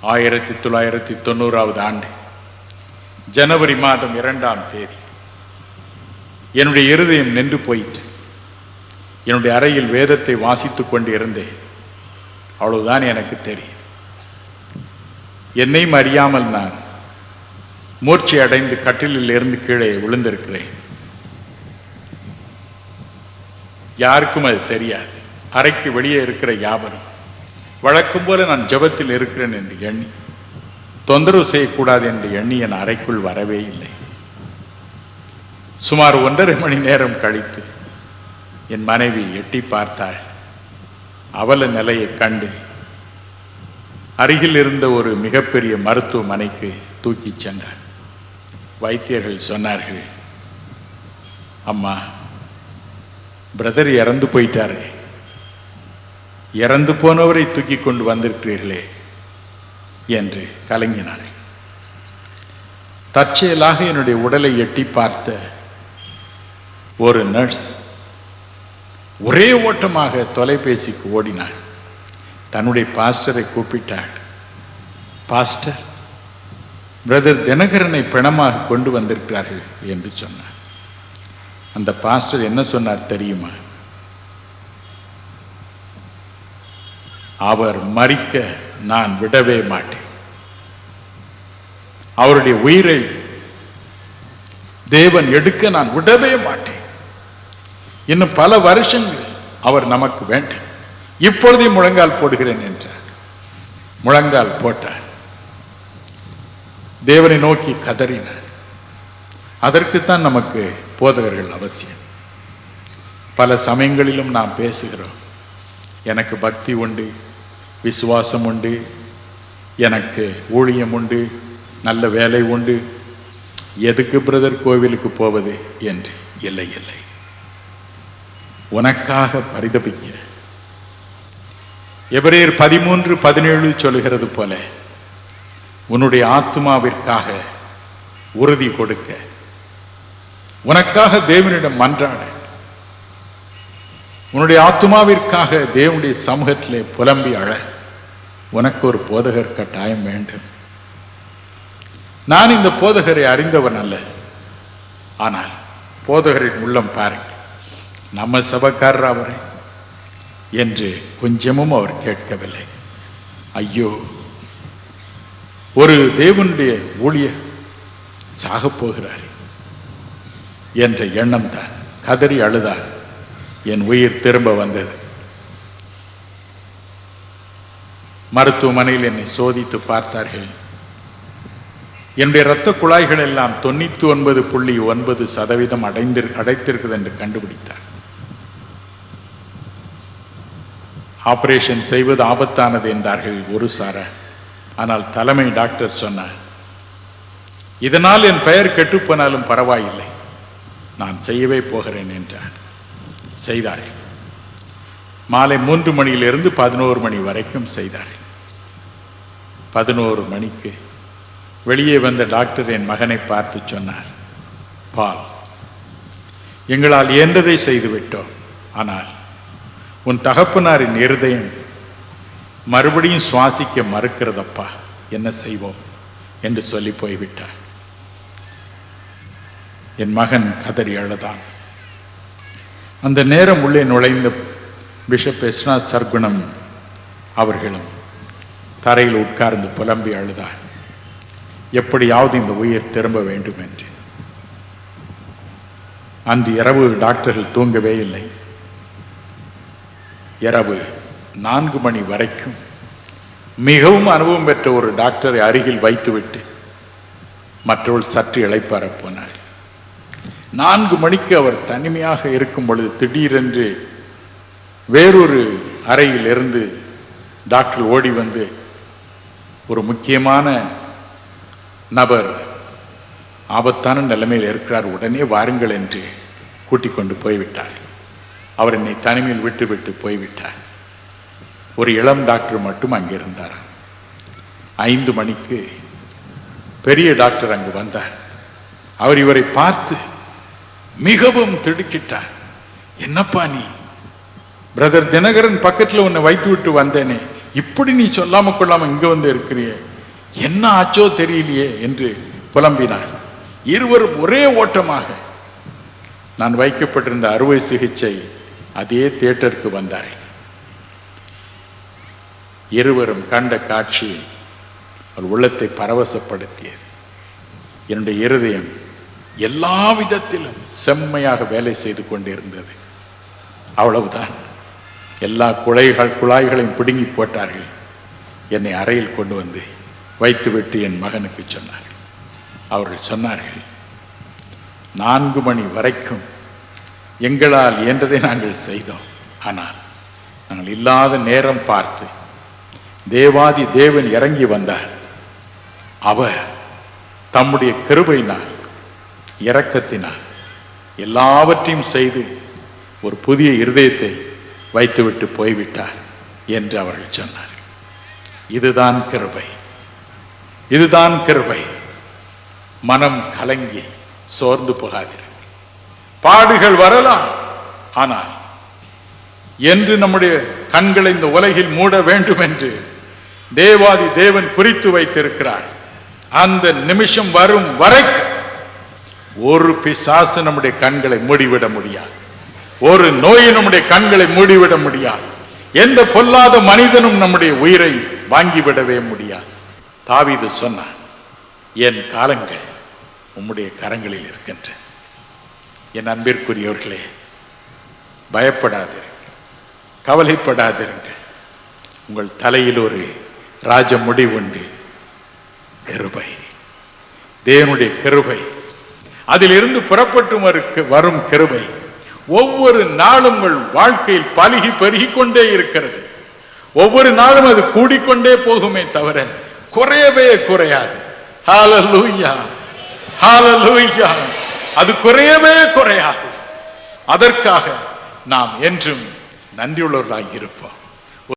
ஆயிரத்தி தொள்ளாயிரத்தி தொண்ணூறாவது ஆண்டு ஜனவரி மாதம் இரண்டாம் தேதி. என்னுடைய இருதயம் நின்று போயிற்று. என்னுடைய அறையில் வேதத்தை வாசித்து கொண்டு இருந்தேன் அவ்வளவுதான் எனக்கு தெரியும். என்னையும் அறியாமல் நான் மூர்ச்சி அடைந்து கட்டிலில் இருந்து கீழே விழுந்திருக்கிறேன். யாருக்கும் அது தெரியாது. அறைக்கு வெளியே இருக்கிற யாவரும் வழக்கம் போல நான் ஜெபத்தில் இருக்கிறேன் என்று எண்ணி தொந்தரவு செய்யக்கூடாது என்று எண்ணி என் அறைக்குள் வரவே இல்லை. சுமார் ஒன்றரை மணி நேரம் கழித்து என் மனைவி எட்டி பார்த்தாள். அவல நிலையை கண்டு அருகில் இருந்த ஒரு மிகப்பெரிய மருத்துவமனைக்கு தூக்கிச் சென்றார் வைத்தியர்கள் சொன்னார்கள் அம்மா பிரதர் இறந்து போயிட்டாரு. இறந்து போனவரை தூக்கி கொண்டு வந்திருக்கிறீர்களே என்று கலங்கினார்கள் தற்செயலாக என்னுடைய உடலை எட்டி பார்த்த ஒரு நர்ஸ் ஒரே ஓட்டமாக தொலைபேசிக்கு ஓடினாள். தன்னுடைய பாஸ்டரை கூப்பிட்டாள். பாஸ்டர் பிரதர் தினகரனை பிணமாக கொண்டு வந்திருக்கிறார்கள் என்று சொன்னார் அந்த பாஸ்டர் என்ன சொன்னார் தெரியுமா? அவர் மறிக்க நான் விடவே மாட்டேன். அவருடைய உயிரை தேவன் எடுக்க நான் விடவே மாட்டேன். இன்னும் பல வருஷங்கள் அவர் நமக்கு வேண்டும். இப்பொழுதே முழங்கால் போடுகிறேன் என்றார். முழங்கால் போட்டார். தேவனை நோக்கி கதறினார். அதற்குத்தான் நமக்கு போதகர்கள் அவசியம். பல சமயங்களிலும் நாம் பேசுகிறோம். எனக்கு பக்தி உண்டு. விசுவாசம் உண்டு எனக்கு ஊழியம் உண்டு நல்ல வேலை உண்டு. எதுக்கு பிரதர் கோவிலுக்கு போவது என்று? இல்லை இல்லை. உனக்காக பரிதபிக்கிற. எபிரேர் பதிமூன்று பதினேழு சொல்லுகிறது போல உன்னுடைய ஆத்மாவிற்காக உறுதி கொடுக்க. உனக்காக தேவனிடம் மன்றாட. உன்னுடைய ஆத்மாவிற்காக தேவனுடைய சமூகத்திலே புலம்பி அழ. உனக்கு ஒரு போதகர் கட்டாயம் வேண்டும். நான் இந்த போதகரை அறிந்தவன் அல்ல. ஆனால் போதகரின் உள்ளம் பாருங்கள். நம்ம சபக்காரர் அவரை. என்று கொஞ்சமும் அவர் கேட்கவில்லை. ஐயோ. ஒரு தேவனுடைய ஊழியர் சாகப்போகிறார் என்ற எண்ணம் தான் கதறி அழுதார். என் உயிர் திரும்ப வந்தது. மருத்துவமனையில் என்னை சோதித்து பார்த்தார்கள். என்னுடைய இரத்த குழாய்கள் எல்லாம் தொண்ணூத்தி ஒன்பது புள்ளி ஒன்பது சதவீதம் அடைந்திரு அடைத்திருக்குது என்று கண்டுபிடித்தார். ஆபரேஷன் செய்வது ஆபத்தானது என்றார்கள் ஒரு சார. ஆனால் தலைமை டாக்டர் சொன்னார் இதனால் என் பெயர் கெட்டுப்போனாலும் பரவாயில்லை. நான் செய்யவே போகிறேன் என்றார். செய்தார்கள். மாலை மூன்று மணியிலிருந்து பதினோரு மணி வரைக்கும் செய்தார்கள். பதினோரு மணிக்கு வெளியே வந்த டாக்டர் என் மகனை பார்த்து சொன்னார் பால் எங்களால் இயன்றதை செய்துவிட்டோம். ஆனால் உன் தகப்பனாரின் இருதயம் மறுபடியும் சுவாசிக்க மறுக்கிறதப்பா? என்ன செய்வோம்? என்று சொல்லி போய்விட்டார். என் மகன் கதறி அழுதான். அந்த நேரம் உள்ளே நுழைந்த பிஷப் எஸ்னா சர்க்குணம் அவர்களும் தரையில் உட்கார்ந்து புலம்பி அழுதார். எப்படியாவது இந்த உயிர் திரும்ப வேண்டும் என்று அன்று இரவு டாக்டர்கள் தூங்கவே இல்லை. இரவு நான்கு மணி வரைக்கும் மிகவும் அனுபவம் பெற்ற ஒரு டாக்டரை அருகில் வைத்துவிட்டு மற்றவள் சற்று இழைப்பாரப் போனார் நான்கு மணிக்கு அவர் தனிமையாக இருக்கும் பொழுது திடீரென்று வேறொரு அறையில் இருந்து டாக்டர் ஓடி வந்து ஒரு முக்கியமான நபர் ஆபத்தான நிலைமையில் இருக்கிறார். உடனே வாருங்கள் என்று கூட்டிக் கொண்டு போய்விட்டார். அவர் என்னை தனிமையில் விட்டு விட்டு போய்விட்டார். ஒரு இளம் டாக்டர் மட்டும் அங்கே இருந்தார். ஐந்து மணிக்கு பெரிய டாக்டர் அங்கு வந்தார். அவர் இவரை பார்த்து மிகவும் திடுக்கிட்டார். என்னப்பா நீ? பிரதர் தினகரன் பக்கத்தில் உன்னை வைத்து விட்டு வந்தேனே இப்படி நீ சொல்லாம கொள்ளாம இங்க வந்து இருக்கிறியே என்ன ஆச்சோ தெரியலையே என்று புலம்பினார் இருவரும் ஒரே ஓட்டமாக நான் வைக்கப்பட்டிருந்த அறுவை சிகிச்சை அதே தியேட்டருக்கு வந்தார்கள் இருவரும் கண்ட காட்சி அவர் உள்ளத்தை பரவசப்படுத்தியது என்னுடைய இருதயம் எல்லா விதத்திலும் செம்மையாக வேலை செய்து கொண்டிருந்தது அவ்வளவுதான் எல்லா குழைகள் குழாய்களையும் பிடுங்கி போட்டார்கள். என்னை அறையில் கொண்டு வந்து வைத்துவிட்டு என் மகனுக்கு சொன்னார்கள். அவர்கள் சொன்னார்கள் நான்கு மணி வரைக்கும் எங்களால் இயன்றதை நாங்கள் செய்தோம். ஆனால் நாங்கள் இல்லாத நேரம் பார்த்து தேவாதி தேவன் இறங்கி வந்தார். அவர் தம்முடைய கிருபையினால் இரக்கத்தினால் எல்லாவற்றையும் செய்து ஒரு புதிய இருதயத்தை வைத்துவிட்டு போய்விட்டார் என்று அவர்கள் சொன்னார் இதுதான் கிருபை. இதுதான் கிருபை. மனம் கலங்கி சோர்ந்து போகாதீர்கள். பாடுகள் வரலாம். ஆனால் என்று நம்முடைய கண்களை இந்த உலகில் மூட வேண்டும் என்று தேவாதி தேவன் குறித்து வைத்திருக்கிறார். அந்த நிமிஷம் வரும் வரை ஒரு பிசாசு நம்முடைய கண்களை மூடிவிட முடியாது. ஒரு நோய் நம்முடைய கண்களை மூடிவிட முடியாது. எந்த பொல்லாத மனிதனும் நம்முடைய உயிரை வாங்கிவிடவே முடியாது. தாவிது சொன்னான் என் காலங்கள் உம்முடைய கரங்களில் இருக்கின்ற என் அன்பிற்குரியவர்களே பயப்படாதிருங்கள் கவலைப்படாதிருங்கள் உங்கள் தலையில் ஒரு ராஜ முடிவுண்டு கிருபை. தேவனுடைய கிருபை. அதிலிருந்து புறப்பட்டு வரும் கிருபை. ஒவ்வொரு நாளும் உங்கள் வாழ்க்கையில் பழுகி பெருகி கொண்டே இருக்கிறது. ஒவ்வொரு நாளும் அது கூடிக்கொண்டே போகுமே தவிர குறையவே குறையாது. ஹalleluya ஹalleluya அது குறையவே குறையாது. அதற்காக நாம் என்றும் நன்றியுள்ளவர்களாக இருப்போம்.